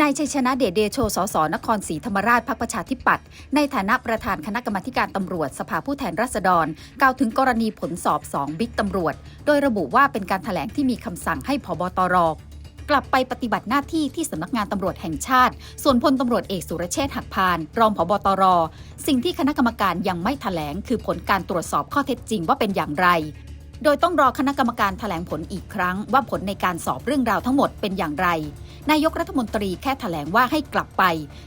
นายชัยชนะเดชเดโชสสนครศรีธรรมราชพักประชาธิปัตย์ในฐานะประธานคณะกรรมาการตำรวจสภาผู้แทนราษฎร กล่าวถึงกรณีผลสอบสองบิ๊กตำรวจ โดยระบุว่าเป็นการถแถลงที่มีคำสั่งให้พบตรกลับไปปฏิบัติหน้าที่ที่สำนักงานตำรวจแห่งชาติ ส่วนพลตำรวจเอกสุรเชษฐ์หักพาน รองผบตร สิ่งที่คณะกรรมการยังไม่ถแถลง คือผลการตรวจสอบข้อเท็จจริงว่าเป็นอย่างไร โดยต้องรอคณะกรรมการแถลงผลอีกครั้ง ว่าผลในการสอบเรื่องราวทั้งหมดเป็นอย่างไร นายกรัฐมนตรีแค่แถลงว่าให้กลับไป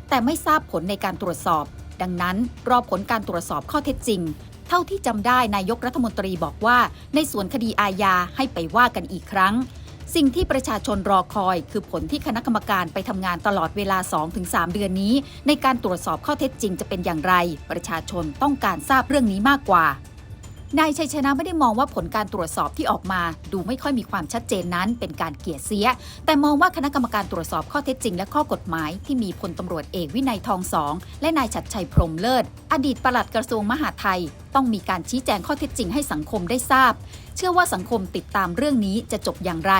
แต่ไม่ทราบผลในการตรวจสอบ ดังนั้นรอผลการตรวจสอบข้อเท็จจริง เท่าที่จำได้นายกรัฐมนตรีบอกว่า ในส่วนคดีอาญาให้ไปว่ากันอีกครั้ง สิ่งที่ประชาชนรอคอย คือผลที่คณะกรรมการไปทำงานตลอดเวลา 2-3 เดือนนี้ ในการตรวจสอบข้อเท็จจริงจะเป็นอย่างไร ประชาชนต้องการทราบเรื่องนี้มากกว่า นายชัยชนะไม่ได้มองว่าผลการตรวจสอบที่ออกมา ดูไม่ค่อยมีความชัดเจนนั้นเป็นการเกลียดเสีย แต่มองว่าคณะกรรมการตรวจสอบข้อเท็จจริงและข้อกฎหมายที่มีพลตำรวจเอกวินัยทองสองและนายชัดชัยพรมเลิศ อดีตปลัดกระทรวงมหาดไทย ต้องมีการชี้แจงข้อเท็จจริงให้สังคมได้ทราบ เชื่อว่าสังคมติดตามเรื่องนี้จะจบอย่างไร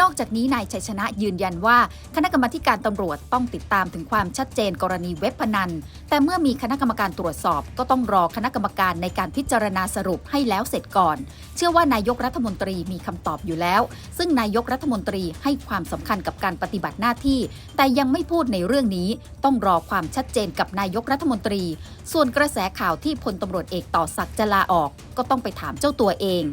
นอกจากนี้นายชัยชนะยืนยันว่า คณะกรรมการตำรวจต้องติดตามถึงความชัดเจนกรณีเว็บพนัน แต่เมื่อมีคณะกรรมการตรวจสอบ ก็ต้องรอคณะกรรมการในการพิจารณาสรุปให้แล้วเสร็จก่อน เชื่อว่านายกรัฐมนตรีมีคำตอบอยู่แล้ว ซึ่งนายกรัฐมนตรีให้ความสำคัญกับการปฏิบัติหน้าที่ แต่ยังไม่พูดในเรื่องนี้ ต้องรอความชัดเจนกับนายกรัฐมนตรี ส่วนกระแสข่าวที่พลตำรวจเอกต่อศักดิ์จะลาออก ก็ต้องไปถามเจ้าตัวเอง